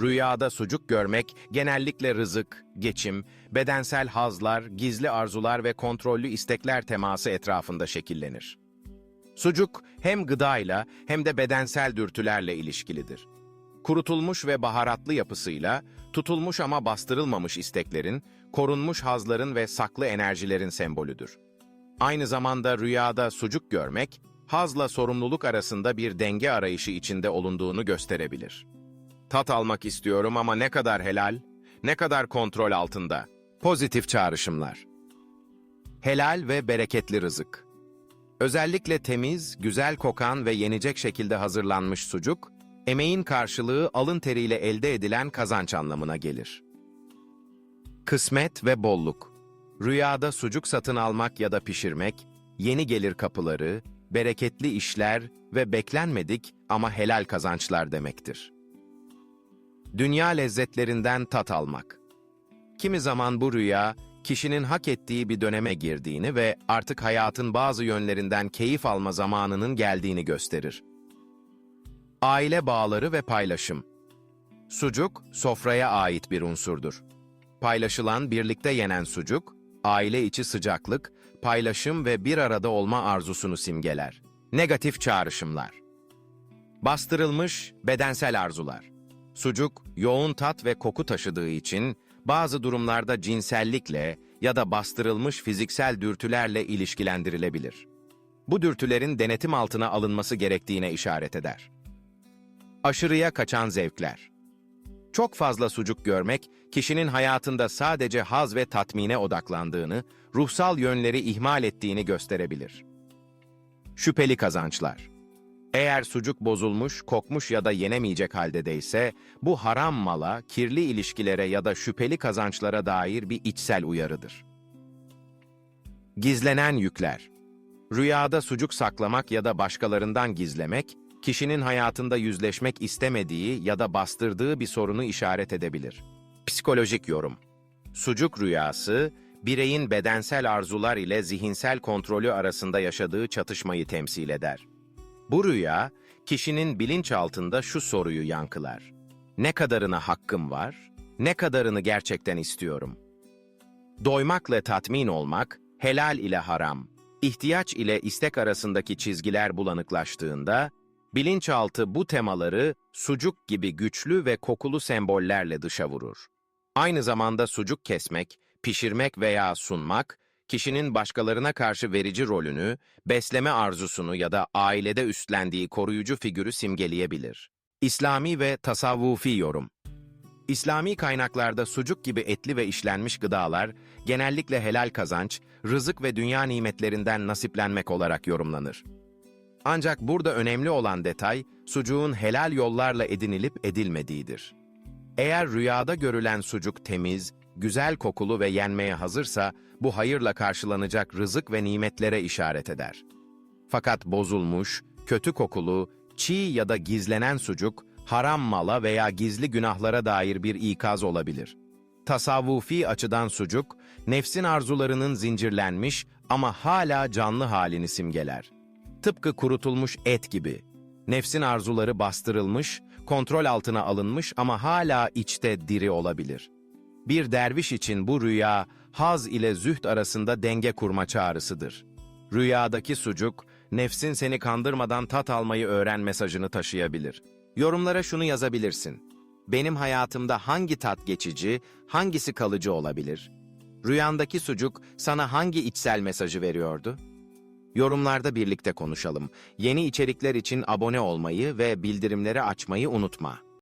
Rüyada sucuk görmek genellikle rızık, geçim, bedensel hazlar, gizli arzular ve kontrollü istekler teması etrafında şekillenir. Sucuk hem gıdayla hem de bedensel dürtülerle ilişkilidir. Kurutulmuş ve baharatlı yapısıyla, tutulmuş ama bastırılmamış isteklerin, korunmuş hazların ve saklı enerjilerin sembolüdür. Aynı zamanda rüyada sucuk görmek, hazla sorumluluk arasında bir denge arayışı içinde olunduğunu gösterebilir. Tat almak istiyorum ama ne kadar helal, ne kadar kontrol altında. Pozitif çağrışımlar. Helal ve bereketli rızık. Özellikle temiz, güzel kokan ve yenecek şekilde hazırlanmış sucuk, emeğin karşılığı alın teriyle elde edilen kazanç anlamına gelir. Kısmet ve bolluk. Rüyada sucuk satın almak ya da pişirmek, yeni gelir kapıları, bereketli işler ve beklenmedik ama helal kazançlar demektir. Dünya lezzetlerinden tat almak. Kimi zaman bu rüya, kişinin hak ettiği bir döneme girdiğini ve artık hayatın bazı yönlerinden keyif alma zamanının geldiğini gösterir. Aile bağları ve paylaşım. Sucuk, sofraya ait bir unsurdur. Paylaşılan, birlikte yenen sucuk, aile içi sıcaklık, paylaşım ve bir arada olma arzusunu simgeler. Negatif çağrışımlar. Bastırılmış bedensel arzular. Sucuk, yoğun tat ve koku taşıdığı için bazı durumlarda cinsellikle ya da bastırılmış fiziksel dürtülerle ilişkilendirilebilir. Bu dürtülerin denetim altına alınması gerektiğine işaret eder. Aşırıya kaçan zevkler. Çok fazla sucuk görmek, kişinin hayatında sadece haz ve tatmine odaklandığını, ruhsal yönleri ihmal ettiğini gösterebilir. Şüpheli kazançlar. Eğer sucuk bozulmuş, kokmuş ya da yenemeyecek haldeyse, bu haram mala, kirli ilişkilere ya da şüpheli kazançlara dair bir içsel uyarıdır. Gizlenen yükler. Rüyada sucuk saklamak ya da başkalarından gizlemek, kişinin hayatında yüzleşmek istemediği ya da bastırdığı bir sorunu işaret edebilir. Psikolojik yorum. Sucuk rüyası, bireyin bedensel arzular ile zihinsel kontrolü arasında yaşadığı çatışmayı temsil eder. Bu rüya, kişinin bilinçaltında şu soruyu yankılar. Ne kadarına hakkım var? Ne kadarını gerçekten istiyorum? Doymakla tatmin olmak, helal ile haram, ihtiyaç ile istek arasındaki çizgiler bulanıklaştığında, bilinçaltı bu temaları sucuk gibi güçlü ve kokulu sembollerle dışa vurur. Aynı zamanda sucuk kesmek, pişirmek veya sunmak, kişinin başkalarına karşı verici rolünü, besleme arzusunu ya da ailede üstlendiği koruyucu figürü simgeleyebilir. İslami ve tasavvufi yorum İslami kaynaklarda sucuk gibi etli ve işlenmiş gıdalar, genellikle helal kazanç, rızık ve dünya nimetlerinden nasiplenmek olarak yorumlanır. Ancak burada önemli olan detay, sucuğun helal yollarla edinilip edilmediğidir. Eğer rüyada görülen sucuk temiz, güzel kokulu ve yenmeye hazırsa, bu hayırla karşılanacak rızık ve nimetlere işaret eder. Fakat bozulmuş, kötü kokulu, çiğ ya da gizlenen sucuk, haram mala veya gizli günahlara dair bir ikaz olabilir. Tasavvufi açıdan sucuk, nefsin arzularının zincirlenmiş ama hala canlı halini simgeler. Tıpkı kurutulmuş et gibi. Nefsin arzuları bastırılmış, kontrol altına alınmış ama hala içte diri olabilir. Bir derviş için bu rüya, haz ile zühd arasında denge kurma çağrısıdır. Rüyadaki sucuk, nefsin seni kandırmadan tat almayı öğren mesajını taşıyabilir. Yorumlara şunu yazabilirsin. Benim hayatımda hangi tat geçici, hangisi kalıcı olabilir? Rüyandaki sucuk sana hangi içsel mesajı veriyordu? Yorumlarda birlikte konuşalım. Yeni içerikler için abone olmayı ve bildirimleri açmayı unutma.